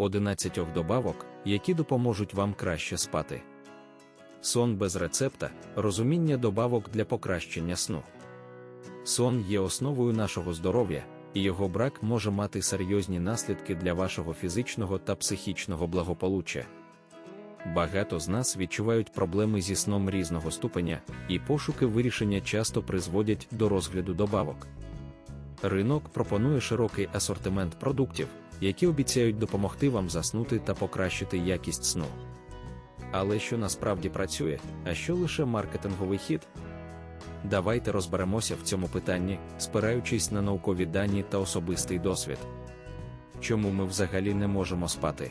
11 добавок, які допоможуть вам краще спати. Сон без рецепта розуміння добавок для покращення сну. Сон є основою нашого здоров'я, і його брак може мати серйозні наслідки для вашого фізичного та психічного благополуччя. Багато з нас відчувають проблеми зі сном різного ступеня, і пошуки вирішення часто призводять до розгляду добавок. Ринок пропонує широкий асортимент продуктів, які обіцяють допомогти вам заснути та покращити якість сну. Але що насправді працює, а що лише маркетинговий хід? Давайте розберемося в цьому питанні, спираючись на наукові дані та особистий досвід. Чому ми взагалі не можемо спати?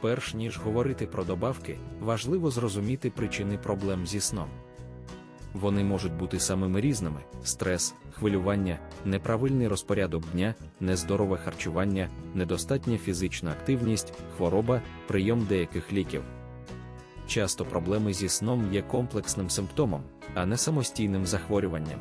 Перш ніж говорити про добавки, важливо зрозуміти причини проблем зі сном. Вони можуть бути самими різними: стрес, хвилювання, неправильний розпорядок дня, нездорове харчування, недостатня фізична активність, хвороба, прийом деяких ліків. Часто проблеми зі сном є комплексним симптомом, а не самостійним захворюванням.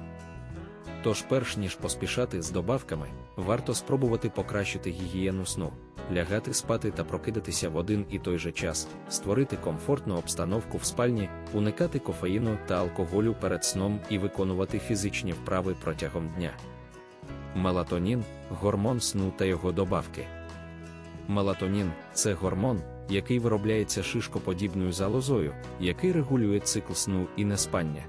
Тож, перш ніж поспішати з добавками, варто спробувати покращити гігієну сну, лягати спати та прокидатися в один і той же час, створити комфортну обстановку в спальні, уникати кофеїну та алкоголю перед сном і виконувати фізичні вправи протягом дня. Мелатонін гормон сну та його добавки. Мелатонін це гормон, який виробляється шишкоподібною залозою, який регулює цикл сну і неспання.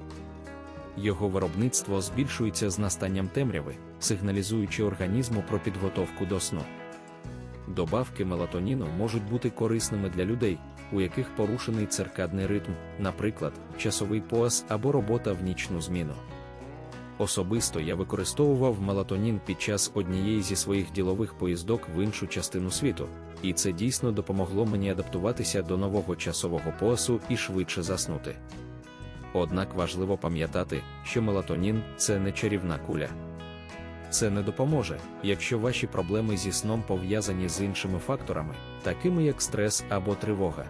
Його виробництво збільшується з настанням темряви, сигналізуючи організму про підготовку до сну. Добавки мелатоніну можуть бути корисними для людей, у яких порушений циркадний ритм, наприклад, часовий пояс або робота в нічну зміну. Особисто я використовував мелатонін під час однієї зі своїх ділових поїздок в іншу частину світу, і це дійсно допомогло мені адаптуватися до нового часового поясу і швидше заснути. Однак важливо пам'ятати, що мелатонін це не чарівна куля. Це не допоможе, якщо ваші проблеми зі сном пов'язані з іншими факторами, такими як стрес або тривога.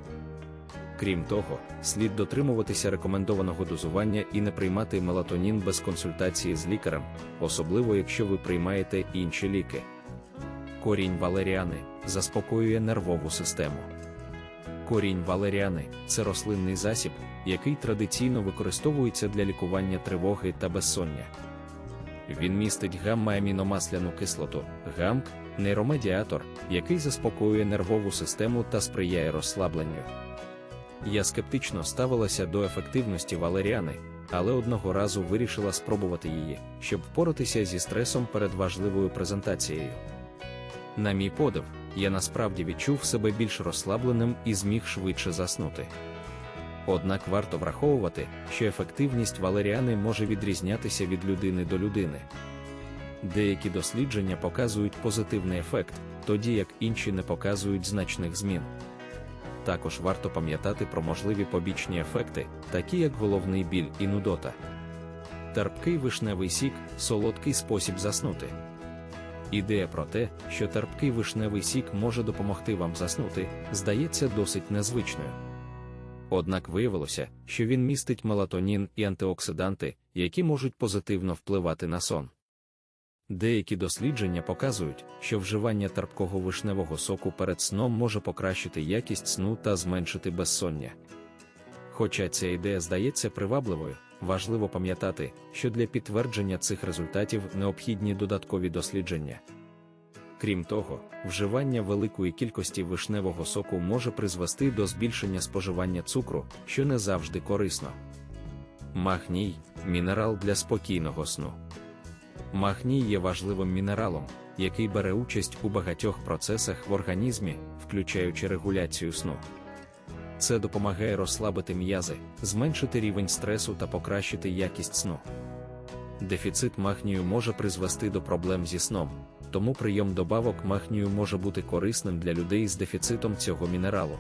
Крім того, слід дотримуватися рекомендованого дозування і не приймати мелатонін без консультації з лікарем, особливо якщо ви приймаєте інші ліки. Корінь валеріани заспокоює нервову систему. Корінь валеріани це рослинний засіб, який традиційно використовується для лікування тривоги та безсоння. Він містить гамма-аміномасляну кислоту, гамк, нейромедіатор, який заспокоює нервову систему та сприяє розслабленню. Я скептично ставилася до ефективності валеріани, але одного разу вирішила спробувати її, щоб впоратися зі стресом перед важливою презентацією. На мій подив, я насправді відчув себе більш розслабленим і зміг швидше заснути. Однак варто враховувати, що ефективність валеріани може відрізнятися від людини до людини. Деякі дослідження показують позитивний ефект, тоді як інші не показують значних змін. Також варто пам'ятати про можливі побічні ефекти, такі як головний біль і нудота. Терпкий вишневий сік солодкий спосіб заснути. Ідея про те, що терпкий вишневий сік може допомогти вам заснути, здається досить незвичною. Однак виявилося, що він містить мелатонін і антиоксиданти, які можуть позитивно впливати на сон. Деякі дослідження показують, що вживання терпкого вишневого соку перед сном може покращити якість сну та зменшити безсоння. Хоча ця ідея здається привабливою, важливо пам'ятати, що для підтвердження цих результатів необхідні додаткові дослідження. Крім того, вживання великої кількості вишневого соку може призвести до збільшення споживання цукру, що не завжди корисно. Магній мінерал для спокійного сну. Магній є важливим мінералом, який бере участь у багатьох процесах в організмі, включаючи регуляцію сну. Це допомагає розслабити м'язи, зменшити рівень стресу та покращити якість сну. Дефіцит магнію може призвести до проблем зі сном, тому прийом добавок магнію може бути корисним для людей з дефіцитом цього мінералу.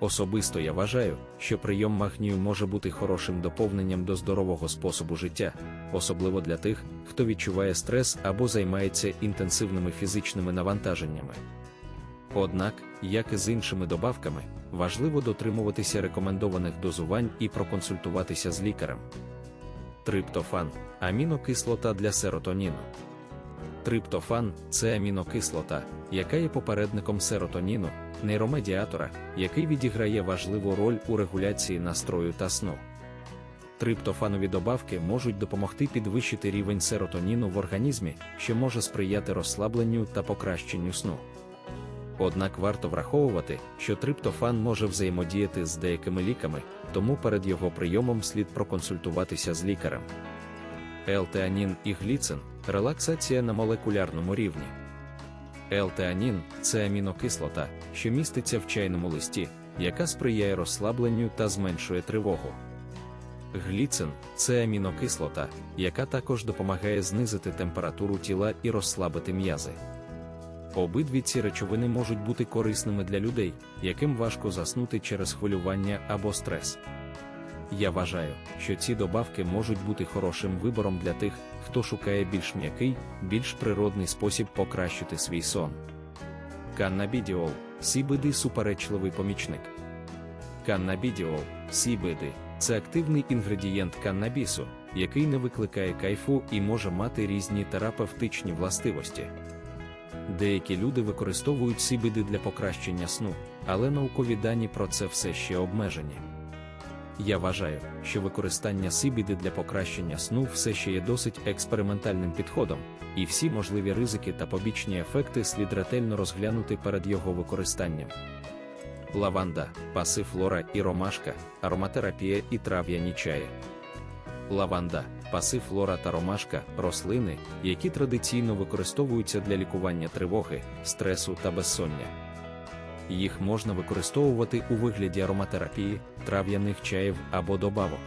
Особисто я вважаю, що прийом магнію може бути хорошим доповненням до здорового способу життя, особливо для тих, хто відчуває стрес або займається інтенсивними фізичними навантаженнями. Однак, як і з іншими добавками, важливо дотримуватися рекомендованих дозувань і проконсультуватися з лікарем. Триптофан амінокислота для серотоніну. Триптофан це амінокислота, яка є попередником серотоніну, нейромедіатора, який відіграє важливу роль у регуляції настрою та сну. Триптофанові добавки можуть допомогти підвищити рівень серотоніну в організмі, що може сприяти розслабленню та покращенню сну. Однак варто враховувати, що триптофан може взаємодіяти з деякими ліками, тому перед його прийомом слід проконсультуватися з лікарем. L-теанін і гліцин релаксація на молекулярному рівні. L-теанін – це амінокислота, що міститься в чайному листі, яка сприяє розслабленню та зменшує тривогу. Гліцин це амінокислота, яка також допомагає знизити температуру тіла і розслабити м'язи. Обидві ці речовини можуть бути корисними для людей, яким важко заснути через хвилювання або стрес. Я вважаю, що ці добавки можуть бути хорошим вибором для тих, хто шукає більш м'який, більш природний спосіб покращити свій сон. Каннабідіол сібиди суперечливий помічник. Каннабідіол сібиди це активний інгредієнт каннабісу, який не викликає кайфу і може мати різні терапевтичні властивості. Деякі люди використовують сібиди для покращення сну, але наукові дані про це все ще обмежені. Я вважаю, що використання сибіди для покращення сну все ще є досить експериментальним підходом, і всі можливі ризики та побічні ефекти слід ретельно розглянути перед його використанням. Лаванда, пасифлора і ромашка, ароматерапія і трав'яні чаї. Лаванда, пасифлора та ромашка рослини, які традиційно використовуються для лікування тривоги, стресу та безсоння. Їх можна використовувати у вигляді ароматерапії, трав'яних чаїв або добавок.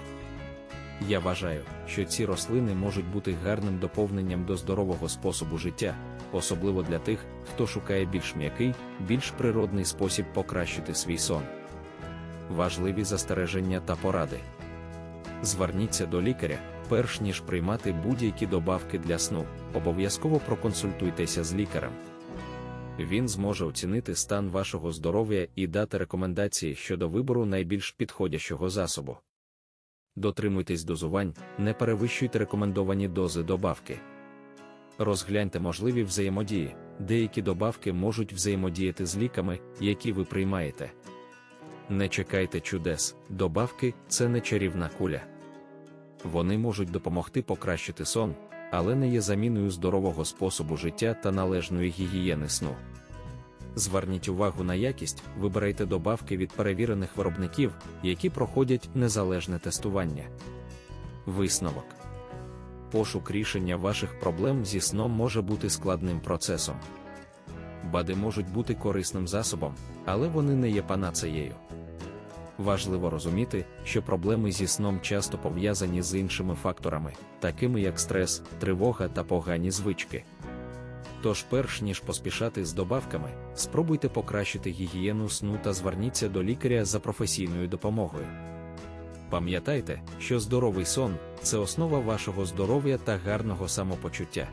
Я вважаю, що ці рослини можуть бути гарним доповненням до здорового способу життя, особливо для тих, хто шукає більш м'який, більш природний спосіб покращити свій сон. Важливі застереження та поради. Зверніться до лікаря, перш ніж приймати будь-які добавки для сну, обов'язково проконсультуйтеся з лікарем. Він зможе оцінити стан вашого здоров'я і дати рекомендації щодо вибору найбільш підходящого засобу. Дотримуйтесь дозувань, не перевищуйте рекомендовані дози добавки. Розгляньте можливі взаємодії, деякі добавки можуть взаємодіяти з ліками, які ви приймаєте. Не чекайте чудес, добавки це не чарівна куля. Вони можуть допомогти покращити сон, але не є заміною здорового способу життя та належної гігієни сну. Зверніть увагу на якість, вибирайте добавки від перевірених виробників, які проходять незалежне тестування. Висновок пошук рішення ваших проблем зі сном може бути складним процесом. БАДи можуть бути корисним засобом, але вони не є панацеєю. Важливо розуміти, що проблеми зі сном часто пов'язані з іншими факторами, такими як стрес, тривога та погані звички. Тож, перш ніж поспішати з добавками, спробуйте покращити гігієну сну та зверніться до лікаря за професійною допомогою. Пам'ятайте, що здоровий сон це основа вашого здоров'я та гарного самопочуття.